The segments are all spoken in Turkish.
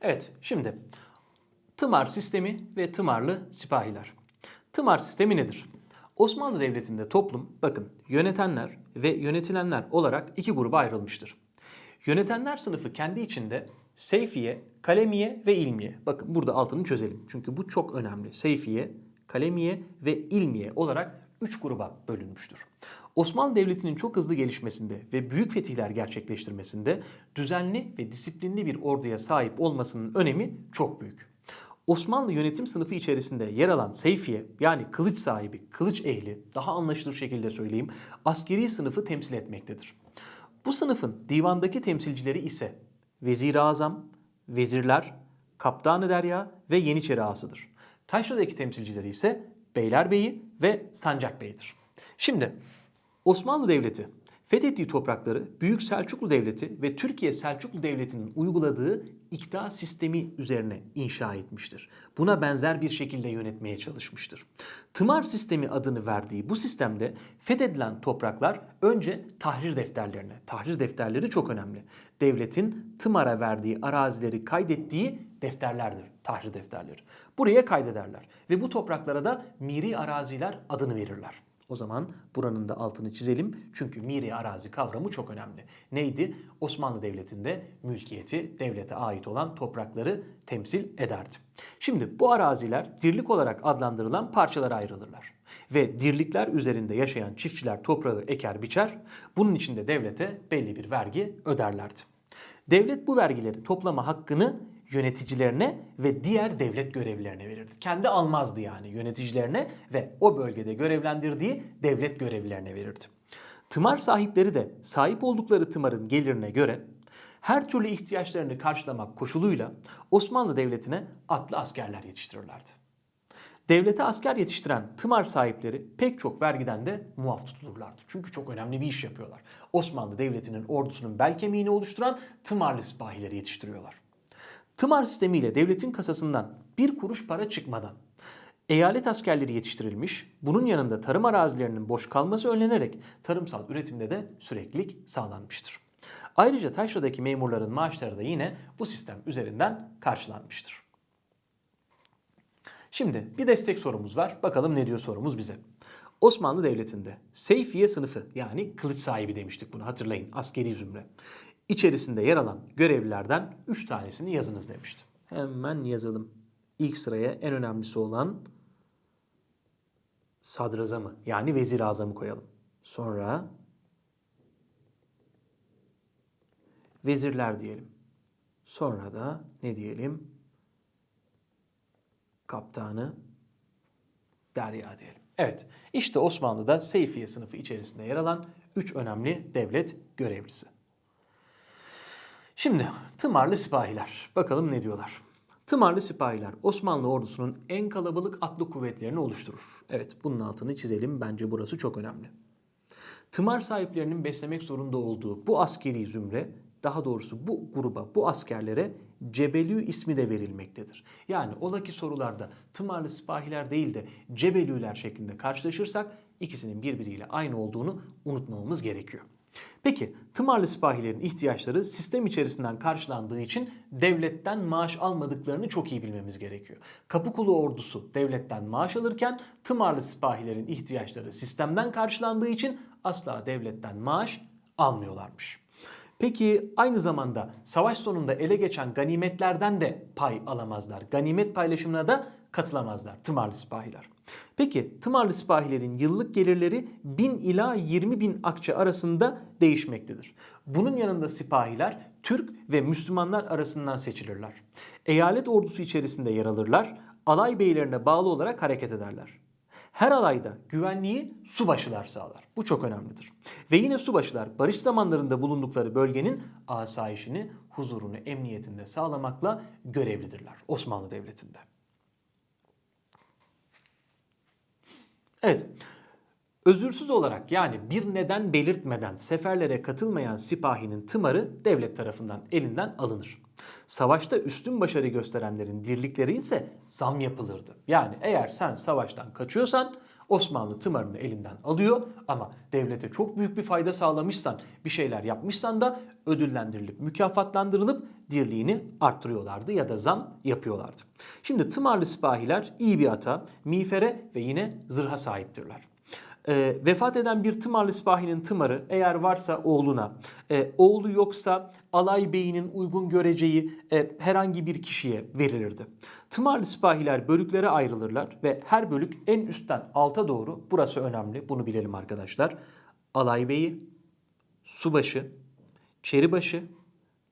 Evet, şimdi tımar sistemi ve tımarlı sipahiler. Tımar sistemi nedir? Osmanlı Devleti'nde toplum, bakın yönetenler ve yönetilenler olarak iki gruba ayrılmıştır. Yönetenler sınıfı kendi içinde seyfiye, kalemiye ve ilmiye. Bakın burada altını çözelim. Çünkü bu çok önemli. Seyfiye, kalemiye ve ilmiye olarak üç gruba bölünmüştür. Osmanlı Devleti'nin çok hızlı gelişmesinde ve büyük fetihler gerçekleştirmesinde düzenli ve disiplinli bir orduya sahip olmasının önemi çok büyük. Osmanlı yönetim sınıfı içerisinde yer alan seyfiye yani kılıç sahibi, kılıç ehli, daha anlaşılır şekilde söyleyeyim, askeri sınıfı temsil etmektedir. Bu sınıfın divandaki temsilcileri ise Vezir-i Azam, vezirler, Kaptanı Derya ve Yeniçeri Ağası'dır. Taşra'daki temsilcileri ise Beylerbeyi ve Sancak Bey'dir. Şimdi Osmanlı Devleti fethettiği toprakları Büyük Selçuklu Devleti ve Türkiye Selçuklu Devleti'nin uyguladığı ikta sistemi üzerine inşa etmiştir. Buna benzer bir şekilde yönetmeye çalışmıştır. Tımar sistemi adını verdiği bu sistemde fethedilen topraklar önce tahrir defterlerine, tahrir defterleri çok önemli. Devletin tımara verdiği arazileri kaydettiği defterlerdir, tahrir defterleri. Buraya kaydederler ve bu topraklara da miri araziler adını verirler. O zaman buranın da altını çizelim. Çünkü miri arazi kavramı çok önemli. Neydi? Osmanlı Devleti'nde mülkiyeti devlete ait olan toprakları temsil ederdi. Şimdi bu araziler dirlik olarak adlandırılan parçalara ayrılırlar. Ve dirlikler üzerinde yaşayan çiftçiler toprağı eker biçer. Bunun için de devlete belli bir vergi öderlerdi. Devlet bu vergileri toplama hakkını yöneticilerine ve diğer devlet görevlilerine verirdi. Kendi almazdı yani yöneticilerine ve o bölgede görevlendirdiği devlet görevlilerine verirdi. Tımar sahipleri de sahip oldukları tımarın gelirine göre her türlü ihtiyaçlarını karşılamak koşuluyla Osmanlı Devleti'ne atlı askerler yetiştirirlerdi. Devlete asker yetiştiren tımar sahipleri pek çok vergiden de muaf tutulurlardı. Çünkü çok önemli bir iş yapıyorlar. Osmanlı Devleti'nin ordusunun bel kemiğini oluşturan tımarlı sipahileri yetiştiriyorlar. Tımar sistemiyle devletin kasasından bir kuruş para çıkmadan eyalet askerleri yetiştirilmiş, bunun yanında tarım arazilerinin boş kalması önlenerek tarımsal üretimde de süreklilik sağlanmıştır. Ayrıca taşradaki memurların maaşları da yine bu sistem üzerinden karşılanmıştır. Şimdi bir destek sorumuz var. Bakalım ne diyor sorumuz bize. Osmanlı Devleti'nde Seyfiye sınıfı yani kılıç sahibi demiştik bunu hatırlayın askeri zümre. İçerisinde yer alan görevlilerden 3 tanesini yazınız demiştim. Hemen yazalım. İlk sıraya en önemlisi olan sadrazamı yani vezir azamı koyalım. Sonra vezirler diyelim. Sonra da ne diyelim? Kaptanı Derya diyelim. Evet, işte Osmanlı'da Seyfiye sınıfı içerisinde yer alan 3 önemli devlet görevlisi. Şimdi tımarlı sipahiler. Bakalım ne diyorlar. Tımarlı sipahiler Osmanlı ordusunun en kalabalık atlı kuvvetlerini oluşturur. Evet bunun altını çizelim. Bence burası çok önemli. Tımar sahiplerinin beslemek zorunda olduğu bu askeri zümre daha doğrusu bu gruba, bu askerlere Cebelü ismi de verilmektedir. Yani ola ki sorularda tımarlı sipahiler değil de Cebelüler şeklinde karşılaşırsak ikisinin birbiriyle aynı olduğunu unutmamamız gerekiyor. Peki tımarlı sipahilerin ihtiyaçları sistem içerisinden karşılandığı için devletten maaş almadıklarını çok iyi bilmemiz gerekiyor. Kapıkulu ordusu devletten maaş alırken tımarlı sipahilerin ihtiyaçları sistemden karşılandığı için asla devletten maaş almıyorlarmış. Peki aynı zamanda savaş sonunda ele geçen ganimetlerden de pay alamazlar. Ganimet paylaşımına da katılamazlar tımarlı sipahiler. Peki tımarlı sipahilerin yıllık gelirleri 1000 ila 20 bin akçe arasında değişmektedir. Bunun yanında sipahiler Türk ve Müslümanlar arasından seçilirler. Eyalet ordusu içerisinde yer alırlar, alay beylerine bağlı olarak hareket ederler. Her alayda güvenliği subaşılar sağlar. Bu çok önemlidir. Ve yine subaşılar barış zamanlarında bulundukları bölgenin asayişini, huzurunu, emniyetinde sağlamakla görevlidirler Osmanlı Devleti'nde. Evet. Özürsüz olarak yani bir neden belirtmeden seferlere katılmayan sipahinin tımarı devlet tarafından elinden alınır. Savaşta üstün başarı gösterenlerin dirlikleri ise zam yapılırdı. Yani eğer sen savaştan kaçıyorsan Osmanlı tımarını elinden alıyor ama devlete çok büyük bir fayda sağlamışsan, bir şeyler yapmışsan da ödüllendirilip, mükafatlandırılıp dirliğini arttırıyorlardı ya da zam yapıyorlardı. Şimdi tımarlı sipahiler iyi bir ata, miğfere ve yine zırha sahiptirler. Ee, vefat eden bir tımarlı sipahinin tımarı eğer varsa oğluna, e, oğlu yoksa alay beyinin uygun göreceği e, herhangi bir kişiye verilirdi. Tımarlı sipahiler bölüklere ayrılırlar ve her bölük en üstten alta doğru, burası önemli bunu bilelim arkadaşlar. Alay beyi, subaşı, çeribaşı,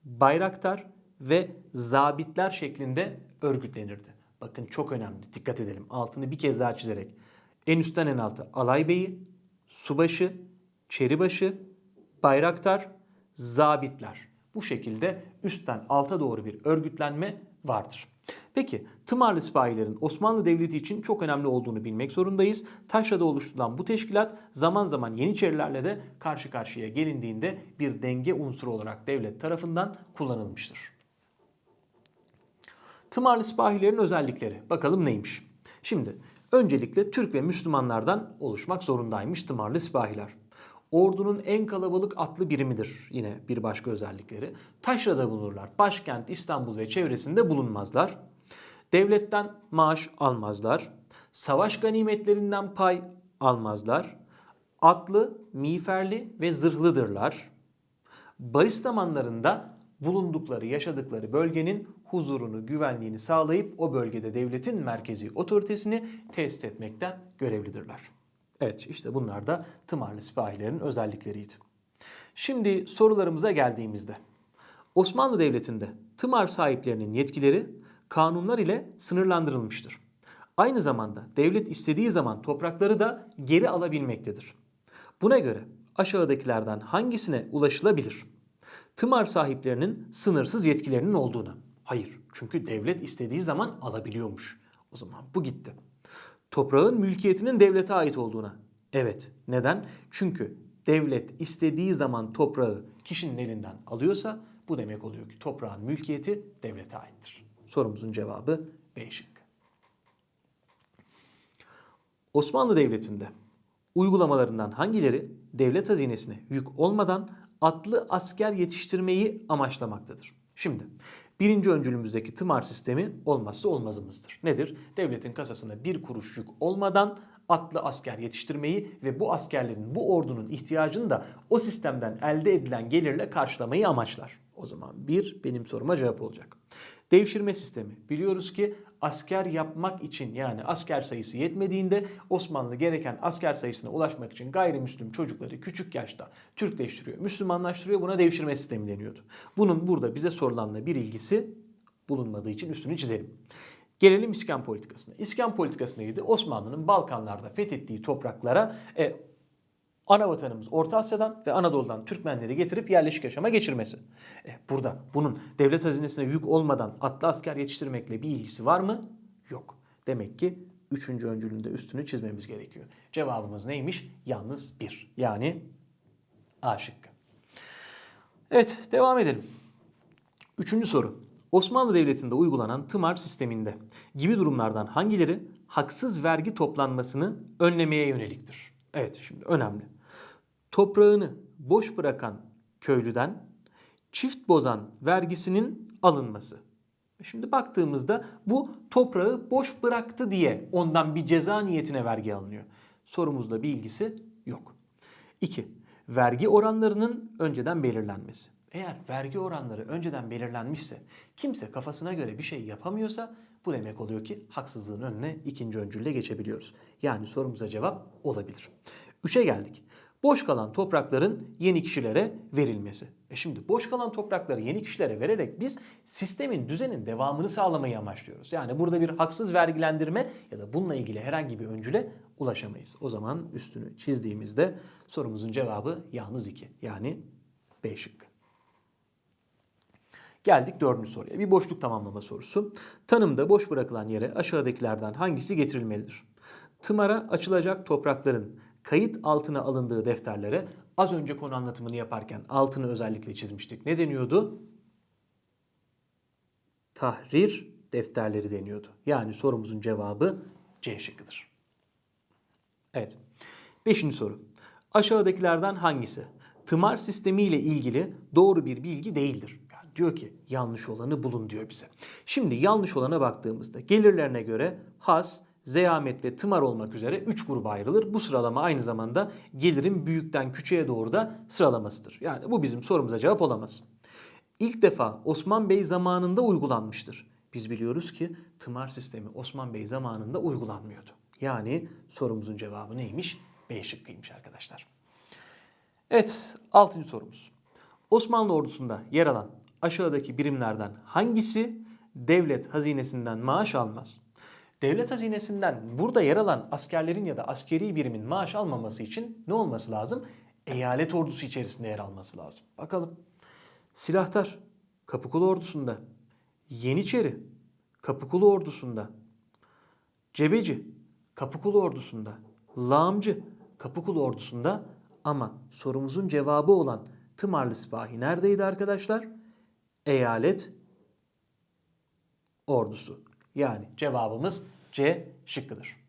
bayraktar ve zabitler şeklinde örgütlenirdi. Bakın çok önemli dikkat edelim altını bir kez daha çizerek. En üstten en alta alay beyi, subaşı, çeribaşı, bayraktar, zabitler. Bu şekilde üstten alta doğru bir örgütlenme vardır. Peki tımarlı sipahilerin Osmanlı Devleti için çok önemli olduğunu bilmek zorundayız. Taşra'da oluşturulan bu teşkilat zaman zaman Yeniçerilerle de karşı karşıya gelindiğinde bir denge unsuru olarak devlet tarafından kullanılmıştır. Tımarlı sipahilerin özellikleri bakalım neymiş? Şimdi öncelikle Türk ve Müslümanlardan oluşmak zorundaymış tımarlı sipahiler. Ordunun en kalabalık atlı birimidir yine bir başka özellikleri. Taşra'da bulunurlar. Başkent İstanbul ve çevresinde bulunmazlar. Devletten maaş almazlar. Savaş ganimetlerinden pay almazlar. Atlı, miğferli ve zırhlıdırlar. Barış zamanlarında bulundukları, yaşadıkları bölgenin huzurunu, güvenliğini sağlayıp o bölgede devletin merkezi otoritesini tesis etmekten görevlidirler. Evet işte bunlar da tımarlı sipahilerin özellikleriydi. Şimdi sorularımıza geldiğimizde Osmanlı Devleti'nde tımar sahiplerinin yetkileri kanunlar ile sınırlandırılmıştır. Aynı zamanda devlet istediği zaman toprakları da geri alabilmektedir. Buna göre aşağıdakilerden hangisine ulaşılabilir? Tımar sahiplerinin sınırsız yetkilerinin olduğuna. Hayır, çünkü devlet istediği zaman alabiliyormuş. O zaman bu gitti. Toprağın mülkiyetinin devlete ait olduğuna. Evet. Neden? Çünkü devlet istediği zaman toprağı kişinin elinden alıyorsa bu demek oluyor ki toprağın mülkiyeti devlete aittir. Sorumuzun cevabı B şıkkı. Osmanlı Devleti'nde uygulamalarından hangileri devlet hazinesine yük olmadan atlı asker yetiştirmeyi amaçlamaktadır? Şimdi birinci öncülümüzdeki tımar sistemi olmazsa olmazımızdır. Nedir? Devletin kasasına bir kuruş yük olmadan atlı asker yetiştirmeyi ve bu askerlerin, bu ordunun ihtiyacını da o sistemden elde edilen gelirle karşılamayı amaçlar. O zaman bir benim soruma cevap olacak. Devşirme sistemi. Biliyoruz ki asker yapmak için yani asker sayısı yetmediğinde Osmanlı gereken asker sayısına ulaşmak için gayrimüslim çocukları küçük yaşta Türkleştiriyor, Müslümanlaştırıyor. Buna devşirme sistemi deniyordu. Bunun burada bize sorulanla bir ilgisi bulunmadığı için üstünü çizelim. Gelelim İskan politikasına. İskan politikası neydi? Osmanlı'nın Balkanlarda fethettiği topraklara e, ana vatanımız Orta Asya'dan ve Anadolu'dan Türkmenleri getirip yerleşik yaşama geçirmesi. E, burada bunun devlet hazinesine yük olmadan atlı asker yetiştirmekle bir ilgisi var mı? Yok. Demek ki üçüncü öncülünde üstünü çizmemiz gerekiyor. Cevabımız neymiş? Yalnız bir. Yani A şıkkı. Evet devam edelim. Üçüncü soru. Osmanlı Devleti'nde uygulanan tımar sisteminde gibi durumlardan hangileri haksız vergi toplanmasını önlemeye yöneliktir? Evet şimdi önemli. Toprağını boş bırakan köylüden çift bozan vergisinin alınması. Şimdi baktığımızda bu toprağı boş bıraktı diye ondan bir ceza niyetine vergi alınıyor. Sorumuzda bir ilgisi yok. 2. Vergi oranlarının önceden belirlenmesi. Eğer vergi oranları önceden belirlenmişse, kimse kafasına göre bir şey yapamıyorsa bu demek oluyor ki haksızlığın önüne ikinci öncülle geçebiliyoruz. Yani sorumuza cevap olabilir. Üçe geldik. Boş kalan toprakların yeni kişilere verilmesi. E şimdi boş kalan toprakları yeni kişilere vererek biz sistemin, düzenin devamını sağlamayı amaçlıyoruz. Yani burada bir haksız vergilendirme ya da bununla ilgili herhangi bir öncüle ulaşamayız. O zaman üstünü çizdiğimizde sorumuzun cevabı yalnız 2. Yani B şıkkı. Geldik dördüncü soruya. Bir boşluk tamamlama sorusu. Tanımda boş bırakılan yere aşağıdakilerden hangisi getirilmelidir? Tımara açılacak toprakların kayıt altına alındığı defterlere az önce konu anlatımını yaparken altını özellikle çizmiştik. Ne deniyordu? Tahrir defterleri deniyordu. Yani sorumuzun cevabı C şıkkıdır. Evet. Beşinci soru. Aşağıdakilerden hangisi tımar sistemi ile ilgili doğru bir bilgi değildir? Yani diyor ki yanlış olanı bulun diyor bize. Şimdi yanlış olana baktığımızda gelirlerine göre has, zeyamet ve tımar olmak üzere 3 gruba ayrılır. Bu sıralama aynı zamanda gelirin büyükten küçüğe doğru da sıralamasıdır. Yani bu bizim sorumuza cevap olamaz. İlk defa Osman Bey zamanında uygulanmıştır. Biz biliyoruz ki tımar sistemi Osman Bey zamanında uygulanmıyordu. Yani sorumuzun cevabı neymiş? B şıkkıymış arkadaşlar. Evet, altıncı sorumuz. Osmanlı ordusunda yer alan aşağıdaki birimlerden hangisi devlet hazinesinden maaş almaz? Devlet hazinesinden burada yer alan askerlerin ya da askeri birimin maaş almaması için ne olması lazım? Eyalet ordusu içerisinde yer alması lazım. Bakalım. Silahtar Kapıkulu ordusunda, Yeniçeri Kapıkulu ordusunda, Cebeci Kapıkulu ordusunda, Lağımcı Kapıkulu ordusunda ama sorumuzun cevabı olan Tımarlı Sipahi neredeydi arkadaşlar? Eyalet ordusu. Yani cevabımız C şıkkıdır.